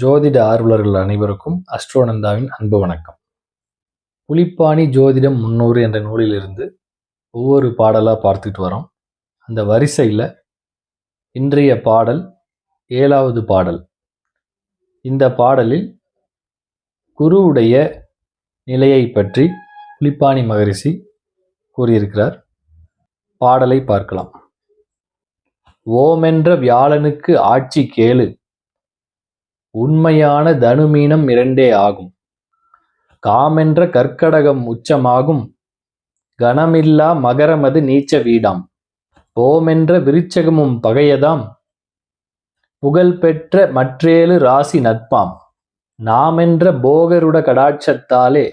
ஜோதிட ஆர்வலர்கள் அனைவருக்கும் அஸ்ட்ரோனந்தாவின் அன்பு வணக்கம். புலிப்பாணி ஜோதிடம் முன்னூறு என்ற நூலிலிருந்து ஒவ்வொரு பாடலாக பார்த்துட்டு வரோம். அந்த வரிசையில் இன்றைய பாடல் ஏழாவது பாடல். இந்த பாடலில் குருவுடைய நிலையை பற்றி புலிப்பாணி மகரிஷி கூறியிருக்கிறார். பாடலை பார்க்கலாம். ஓமென்ற வியாழனுக்கு ஆட்சி கேளு. உண்மையான தனுமீனம் இரண்டே ஆகும். காமென்ற கற்கடகம் உச்சமாகும். கணமில்லா மகரமது நீச்ச வீடாம். போமென்ற விருச்சகமும் பகையதாம். புகழ்பெற்ற மற்றேழு ராசி நட்பாம். நாமென்ற போகருட கடாட்சத்தாலே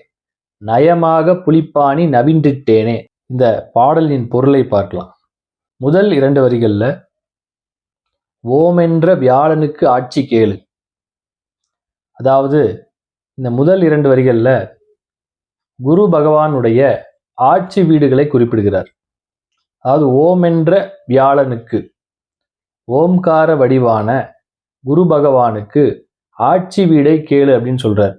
நயமாக புலிப்பாணி நவின்றிட்டேனே. இந்த பாடலின் பொருளை பார்க்கலாம். முதல் இரண்டு வரிகளில் ஓமென்ற வியாழனுக்கு ஆட்சி கேளு. அதாவது இந்த முதல் இரண்டு வரிகளில் குரு பகவானுடைய ஆட்சி வீடுகளை குறிப்பிடுகிறார். அதாவது ஓம் என்ற வியாழனுக்கு ஓம்கார வடிவான குரு பகவானுக்கு ஆட்சி வீடை கேளு அப்படின்னு சொல்கிறார்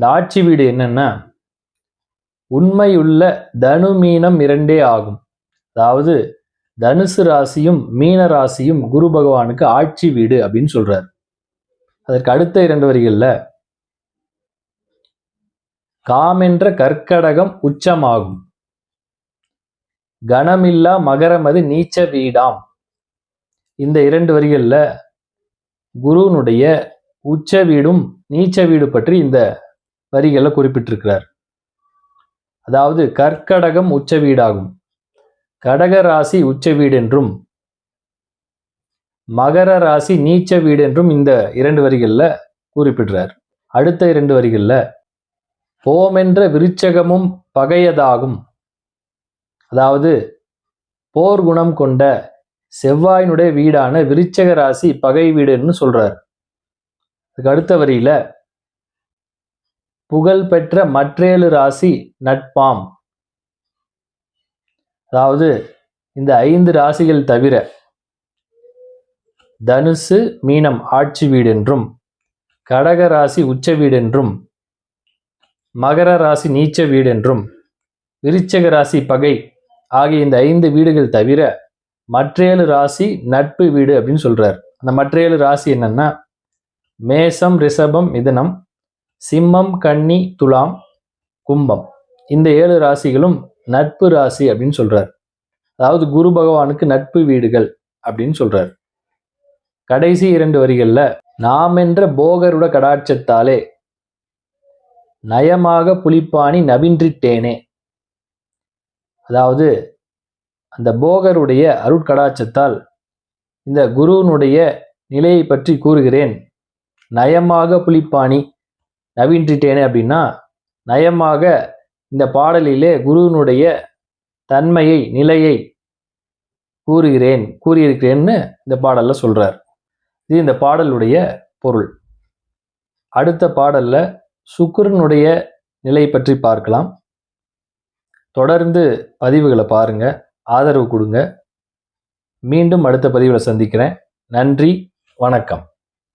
இந்த ஆட்சி வீடு என்னென்னா உண்மையுள்ள தனு மீனம் இரண்டே ஆகும். அதாவது தனுசு ராசியும் மீன ராசியும் குரு பகவானுக்கு ஆட்சி வீடு அப்படின்னு சொல்கிறார் அதற்கு அடுத்த இரண்டு வரிகளில் காமென்ற கற்கடகம் உச்சமாகும். கணமில்லா மகரமது நீச்ச வீடாம். இந்த இரண்டு வரிகளில் குருனுடைய உச்ச வீடும் நீச்ச வீடு பற்றி இந்த வரிகளில் குறிப்பிட்டிருக்கிறார். அதாவது கற்கடகம் உச்ச வீடாகும். கடக ராசி உச்ச வீடு என்றும் மகர ராசி நீச்ச வீடு என்றும் இந்த இரண்டு வரிகளில் குறிப்பிடுறார். அடுத்த இரண்டு வரிகளில் போமென்ற விருச்சகமும் பகையதாகும். அதாவது போர் குணம் கொண்ட செவ்வாயினுடைய வீடான விருச்சக ராசி பகை வீடுன்னு சொல்றார். அதுக்கு அடுத்த வரியில புகழ் பெற்ற மற்றேழு ராசி நட்பாம். அதாவது இந்த ஐந்து ராசிகள் தவிர தனுசு மீனம் ஆட்சி வீடென்றும் கடக ராசி உச்ச வீடென்றும் மகர ராசி நீச்ச வீடென்றும் விருச்சக ராசி பகை ஆகிய இந்த ஐந்து வீடுகள் தவிர மற்றேழு ராசி நட்பு வீடு அப்படின்னு சொல்கிறார் அந்த மற்றேழு ராசி என்னென்னா மேசம் ரிஷபம் மிதனம் சிம்மம் கன்னி துலாம் கும்பம். இந்த ஏழு ராசிகளும் நட்பு ராசி அப்படின்னு சொல்கிறார் அதாவது குரு பகவானுக்கு நட்பு வீடுகள் அப்படின்னு சொல்கிறார் கடைசி இரண்டு வரிகளில் நாம் என்ற போகருட கடாட்சத்தாலே நயமாக புலிப்பாணி நவின்றிட்டேனே. அதாவது அந்த போகருடைய அருட்கடாட்சத்தால் இந்த குருவனுடைய நிலையை பற்றி கூறுகிறேன். நயமாக புலிப்பாணி நவின்றிட்டேனே அப்படின்னா நயமாக இந்த பாடலிலே குருவனுடைய தன்மையை நிலையை கூறுகிறேன் கூறியிருக்கிறேன்னு இந்த பாடலில் சொல்கிறார் இது இந்த பாடலுடைய பொருள். அடுத்த பாடல்ல சுக்கரனுடைய நிலை பற்றி பார்க்கலாம். தொடர்ந்து பதிவுகளை பாருங்க. ஆதரவு கொடுங்க. மீண்டும் அடுத்த பதிவில் சந்திக்கிறேன். நன்றி. வணக்கம்.